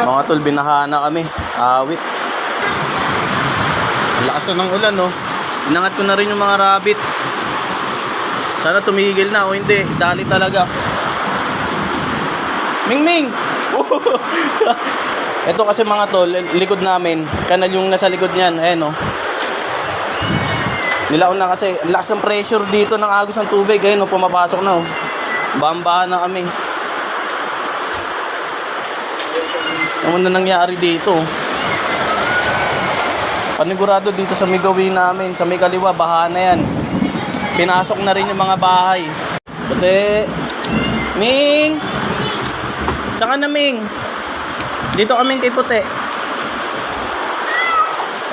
Mga tol, binaha na kami. Awit. Lakas na ng ulan, no? Inangat ko na rin yung mga rabbit. Sana tumigil na o hindi. Dali talaga. Ming Ming! Ito kasi mga tol, likod namin. Kanal yung nasa likod niyan. Ayan, no? Nilaon na kasi. Lakas ng pressure dito ng agos ng tubig. Ayun, no? Pumapasok na, oh. Bambahan na kami. Ano na nangyari dito? Panigurado dito sa may namin, sa may kaliwa, baha na yan. Pinasok na rin yung mga bahay. Puti. Ming! Saan ka na, Ming? Dito kami kay Puti.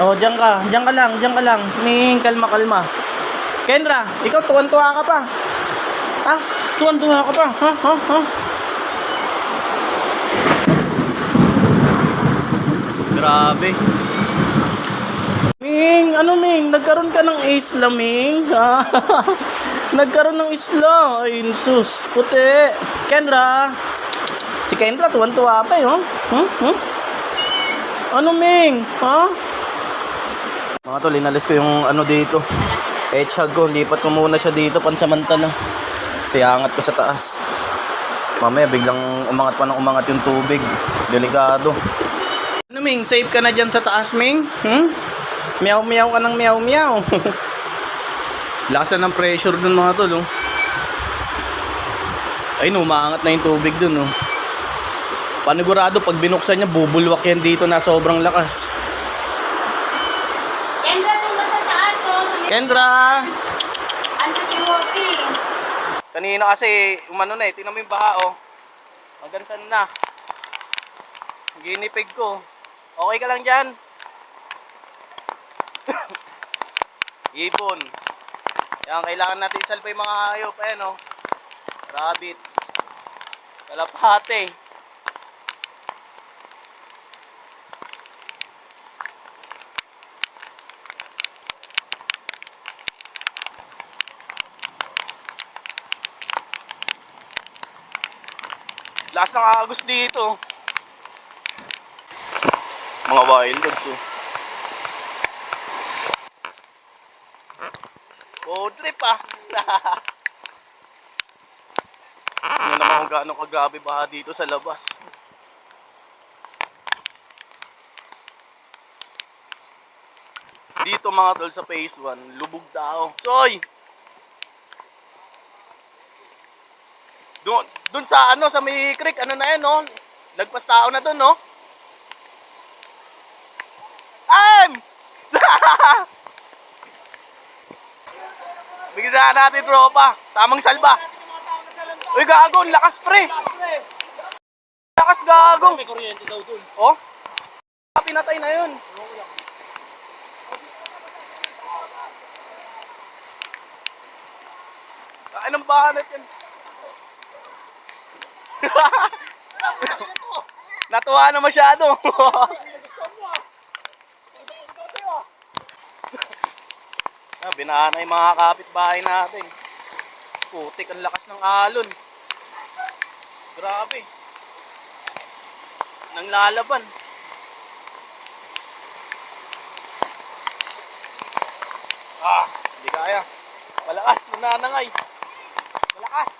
Oh, diyan ka. Diyan ka lang, diyan ka lang. Ming, kalma, kalma. Kendra, ikaw tuwan-tuwa ka pa. Ha? Tuwan-tuwa ka pa. Ha? Ha? Ha? Grabe. Ming, ano Ming? Nagkaroon ka ng isla, Ming? Nagkaroon ng isla. Ay, sus. Puti. Kendra. Si Kendra, tuwan-tuwa pa eh, oh. Hmm? Hmm? Ano, Ming? Ha? Mga tol, inalis ko yung ano dito. Etchag ko, lipat ko muna siya dito pansamantala. Siyangat ko sa taas. Mamaya biglang umangat pa ng umangat yung tubig. Delikado. Ming, safe ka na dyan sa taas Ming? Hmm? Meow meow ka ng meow meow. Lakas na ng pressure dun mga tol oh. Ay no, umaangat na yung tubig dun oh. Panigurado pag binuksan niya bubulwak yan dito na sobrang lakas. Kendra, doon ba sa taas, oh? Kendra! Ando si Woki. Kanina kasi umano na eh, tingnan mo yung baha oh. Hanggang saan na. Ginipig ko. Okay ka lang dyan? Ibon. Yan, kailangan natin isalba yung mga hayop. Ayan oh. Rabbit. Kalapate. Lakas ng agos dito. Mga wild dogs oh. Oh, trip ah. Ano naman kung gaano kagabi ba dito sa labas. Dito mga tol sa phase 1, lubog tao. Soy! Doon, doon sa ano, sa may creek, ano na yan, no? Lagpas tao na doon, no? Bigyan na natin tropa. Tamang salba. Uy, gago. Lakas, pre. Lakas, gago. May kuryente daw dun. Oh? Pinatay na yun. Kain ng bahanat yan. Natuwa na masyado. ah, binahan na mga kapitbahay natin. Putik, ang lakas ng alon. Grabe. Nang lalaban. Ah, hindi kaya. Malakas, nanangay. Malakas.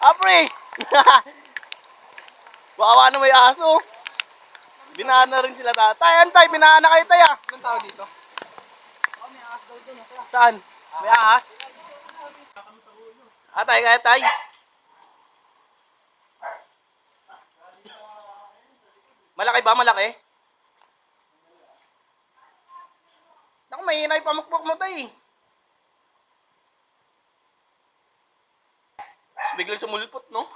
Apre! Wawa na may aso. Binahan na rin sila tatay. Antay, binahan na kayo taya. Anong tao dito? Saan? May ahas? Atay, kaya tay. Malaki ba? Malaki? Naku, mahina yung pamukpok mo tay. Tapos Biglang sumulpot, no?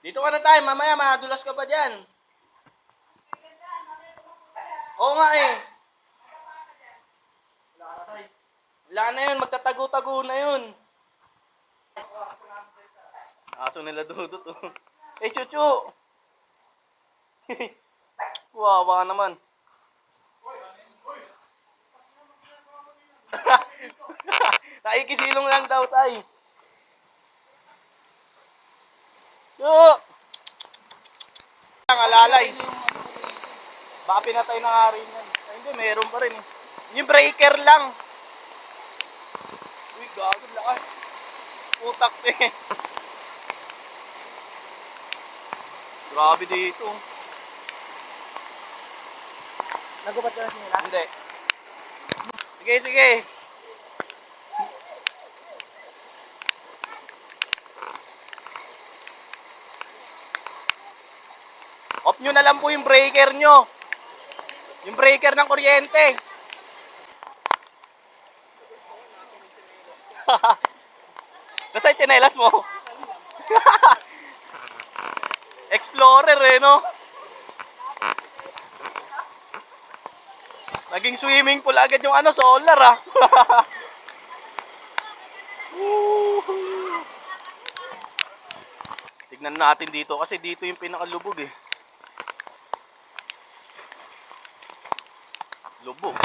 Dito ka na tayo, mamaya madulas ka pa dyan. Oo nga eh. Wala na yun, magtatago-tago na yun. Aso nila dudot oh. Eh, chuchu! Wawa naman. Nakikisilong lang daw tay. Yo! Ang alalay. Baka pinatay na nga rin yan. Ay, hindi, meron pa rin eh. Yung breaker lang. Gago, lakas. Putak eh. Grabe dito. Nagubat ka na nila? Hindi. Sige, sige. Off nyo na lang po yung breaker nyo. Yung breaker ng kuryente. Nasa yung tinelas mo? Explorer eh, no? Naging swimming pool agad yung ano, solar ah. Tignan natin dito kasi dito yung pinakalubog eh. Lubog.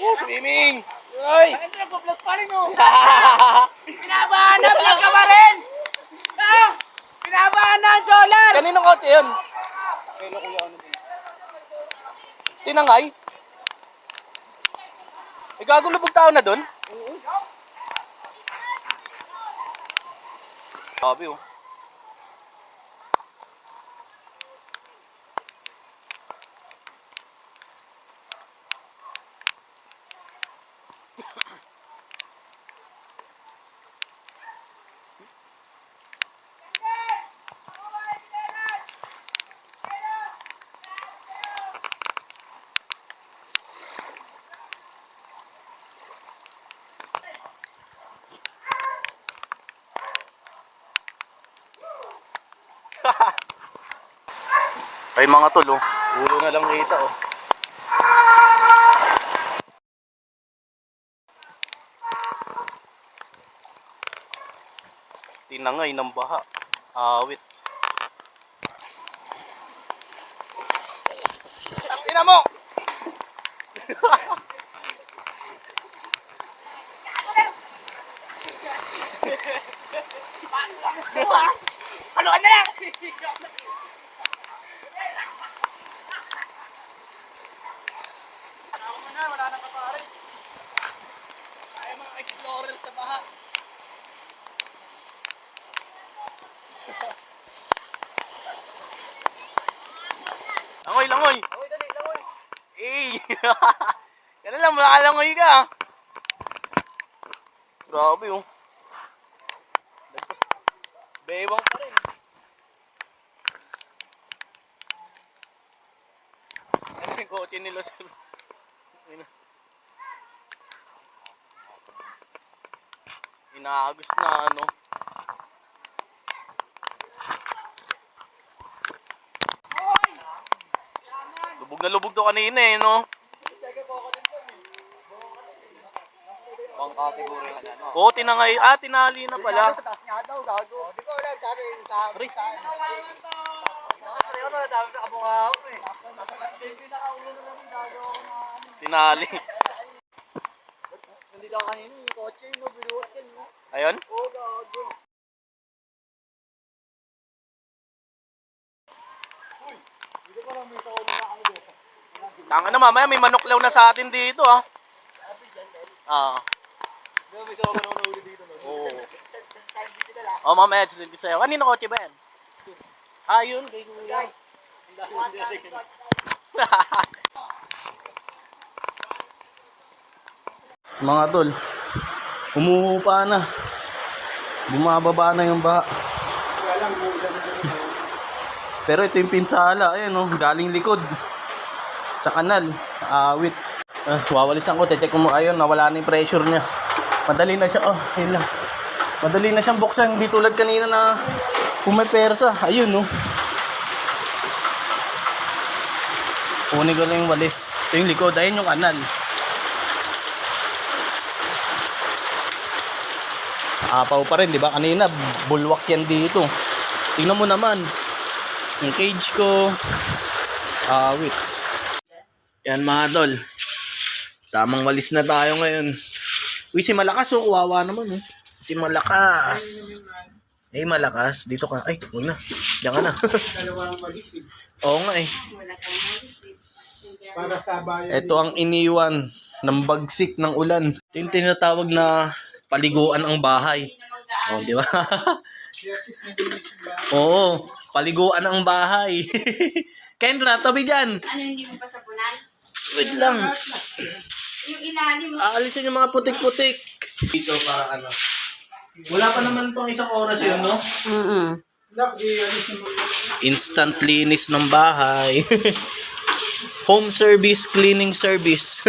Oh, swimming! Ay! Hindi, vlog pa rin oh! Pinabahanap lang ka pa rin! Ah! Pinabahanan solar! Kanino kotse yun? Tinangay? Eh, gago lubog tao na doon? Oo. Sabi oh. Ay mga tol oh. Ulo na lang kita oh. Tinangay ng baha. Awit. Ang ina mo! Ano ka na lang? Ay mga explorer sa baha. Langoy, langoy! Uy, dali, langoy! Eh! Yan na lang, makalangoy ka. ah. Grabe oh. Nagpas... Bewang pa rin. Ano yung kotse nila sir? Ayun na. Inaagos na ano. Lubog na lubog to kanina eh, no? Bangka siguro yung ano. Oo, tinangay. Ah, tinali na pala. Sa taas niya daw, gago. Hindi ko alam, sabi yung na, na na na ano. Tinali. Ako kanina, yung kotse, no, binuot yan, no. Ayun? Oo, gago. Uy, dito pa lang may kaulo na ako dito. Tanga na mamaya, may manuklaw na sa atin dito ah. Ah. Di ba may sawa ka na uli dito, no? Oo. Oh, mamaya, sasabihin ko sa'yo. Kanino kotse ba yan? Ah, yun, kay kuya. Mga tol, umuupa na. Bumababa na yung baha. Pero ito yung pinsala, ayan oh, galing likod. Sa kanal, awit. Ah, wawalisan ko, ko mo, ayun, nawala na yung pressure niya. Madali na siya, oh, ayun lang. Madali na siyang buksan, hindi tulad kanina na pumepersa. Ayun, oh. Kunin ko lang yung walis. Ito yung likod, ayun yung kanal. Apaw pa rin, di ba? Kanina, bulwak yan dito. Tingnan mo naman. Yung cage ko. Ah, wait. Yan mga tol. Tamang walis na tayo ngayon. Uy, si Malakas oh, kuwawa naman oh. Si Malakas. Eh, Malakas. Dito ka. Ay, huwag na. Diyan ka na. Dalawang walis eh. Oo nga eh. Para sa bayan. Ito ang iniwan ng bagsik ng ulan. Ito yung tinatawag na paliguan ang bahay. Oh, di ba? Oo, paliguan ang bahay. Kendra, tabi dyan. Ano hindi mo pa sabunan? Wait lang. Yung ilalim mo. Aalisin yung mga putik-putik. Dito para ano. Wala pa naman pang isang oras yun, no? Mm-mm. Nak, di alisin mo yun. Instant linis ng bahay. Home service, cleaning service.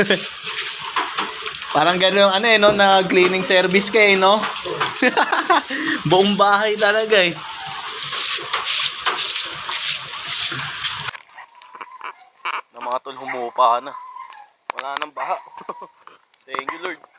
Parang gano'n ano eh, no? Na cleaning service kayo, no? Buong bahay talaga eh. Na mga tol, humupa na. Wala nang baha. Thank you, Lord.